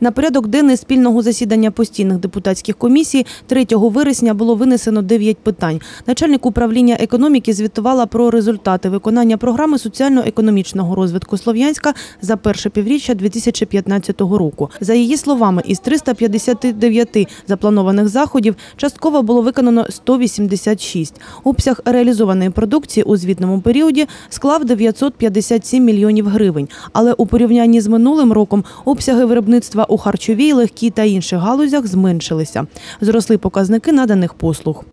На порядок денний спільного засідання постійних депутатських комісій 3 вересня було винесено 9 питань. Начальник управління економіки звітувала про результати виконання програми соціально-економічного розвитку Слов'янська за перше півріччя 2015 року. За її словами, із 359 запланованих заходів частково було виконано 186. Обсяг реалізованої продукції у звітному періоді склав 957 мільйонів гривень. Але у порівнянні з минулим роком обсяги виробництва у харчовій, легкій та інших галузях зменшилися. Зросли показники наданих послуг.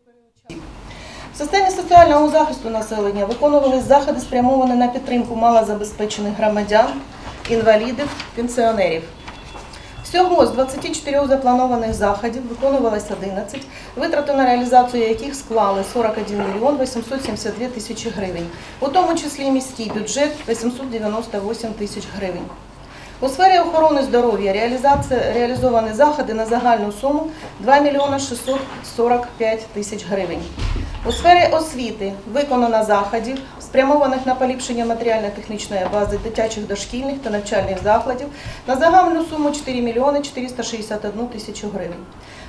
В системі соціального захисту населення виконувались заходи, спрямовані на підтримку малозабезпечених громадян, інвалідів, пенсіонерів. Всього з 24 запланованих заходів виконувалось 11, витрати на реалізацію яких склали 41 мільйон 872 тисячі гривень, у тому числі міський бюджет 898 тисяч гривень. У сфері охорони здоров'я реалізовані заходи на загальну суму 2 мільйони 645 тисяч гривень. У сфері освіти виконано заходів, спрямованих на поліпшення матеріально-технічної бази дитячих дошкільних та навчальних закладів на загальну суму 4 мільйони 461 тисячу гривень.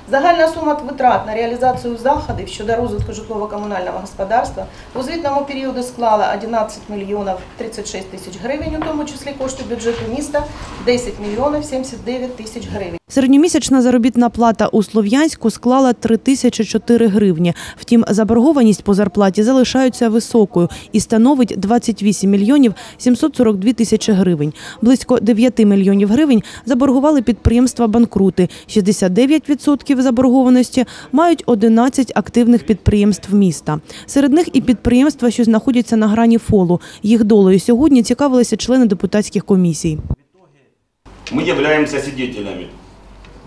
Загальна сума витрат на реалізацію заходів щодо розвитку житлово-комунального господарства у звітному періоді склала 11 мільйонів 36 тисяч гривень, у тому числі кошти бюджету міста 10 мільйонів 79 тисяч гривень. Середньомісячна заробітна плата у Слов'янську склала 3004 гривні. Втім, заборгованість по зарплаті залишається високою і становить 28 мільйонів 742 тисячі гривень. Близько 9 мільйонів гривень заборгували підприємства банкрути. 69% заборгованості мають 11 активних підприємств міста. Серед них і підприємства, що знаходяться на грані фолу. Їх долею сьогодні цікавилися члени депутатських комісій. Мы являемся свидетелями.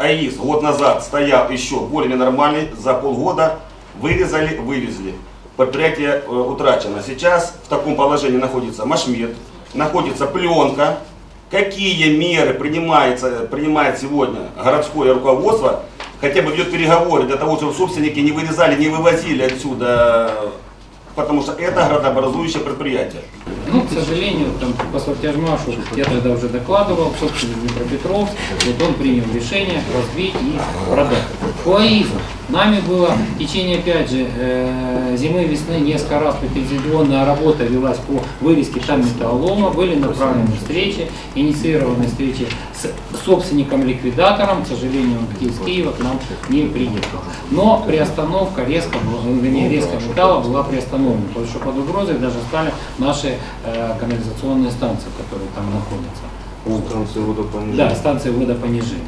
АИС год назад стоял еще более нормальный, за полгода вырезали, вывезли. Предприятие э, утрачено. Сейчас в таком положении находится Машмед, находится пленка. Какие меры принимается, принимает сегодня городское руководство, хотя бы ведет переговоры для того, чтобы собственники не вырезали, не вывозили отсюда, потому что это градообразующее предприятие. Ну, к сожалению, там, по Сортяжмашу я тогда уже докладывал, собственно, Днепропетровск, вот он принял решение разбить и продать. По АИЗу нами было в течение, опять же, э, зимы, весны несколько раз лицензионная работа велась по вырезке там металлолома, были направлены встречи, инициированы встречи с собственником-ликвидатором, к сожалению, он из Киева к нам не приехал. Но приостановка резко, вернее, резко металла была приостановлена, потому что под угрозой даже стали наши канализационные станции, которые там находятся. Станції водопонижения. Да, станции водопонижения.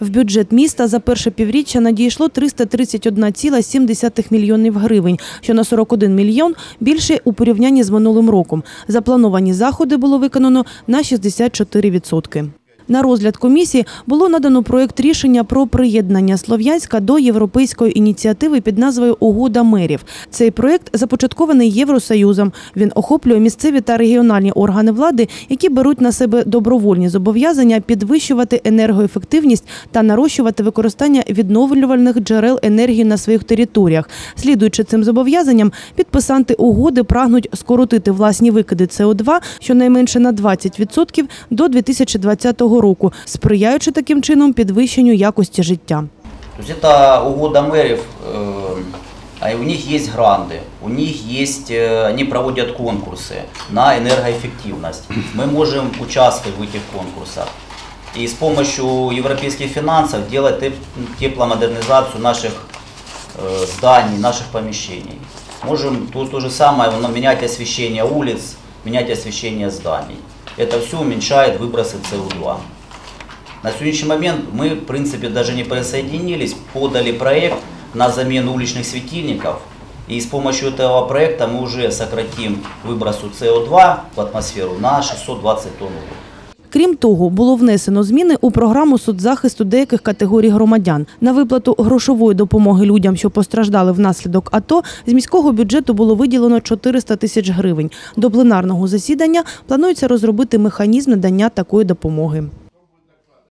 В бюджет міста за перше півріччя надійшло 331,7 мільйонів гривень, що на 41 мільйон більше у порівнянні з минулим роком. Заплановані заходи було виконано на 64%. На розгляд комісії було надано проєкт рішення про приєднання Слов'янська до європейської ініціативи під назвою Угода мерів. Цей проєкт започаткований Євросоюзом. Він охоплює місцеві та регіональні органи влади, які беруть на себе добровольні зобов'язання підвищувати енергоефективність та нарощувати використання відновлювальних джерел енергії на своїх територіях. Слідуючи цим зобов'язанням, підписанти угоди прагнуть скоротити власні викиди СО2 щонайменше на 20% до 2020 року, сприяючи таким чином підвищенню якості життя. То есть это угода мэров, э, а у них есть гранды, у них есть, э, они проводят конкурсы на энергоэффективность. Мы можем участвовать в этих конкурсах и с помощью европейских финансов делать теп- тепломодернизацию наших э, зданий, наших помещений. Можем тут то же самое, ну, менять освещение улиц, менять освещение зданий. Это все уменьшает выбросы СО2. На сегодняшний момент мы, в принципе, даже не присоединились, подали проект на замену уличных светильников. И с помощью этого проекта мы уже сократим выбросу СО2 в атмосферу на 620 тонн. Крім того, було внесено зміни у програму соцзахисту деяких категорій громадян. На виплату грошової допомоги людям, що постраждали внаслідок АТО, з міського бюджету було виділено 400 тисяч гривень. До пленарного засідання планується розробити механізм надання такої допомоги.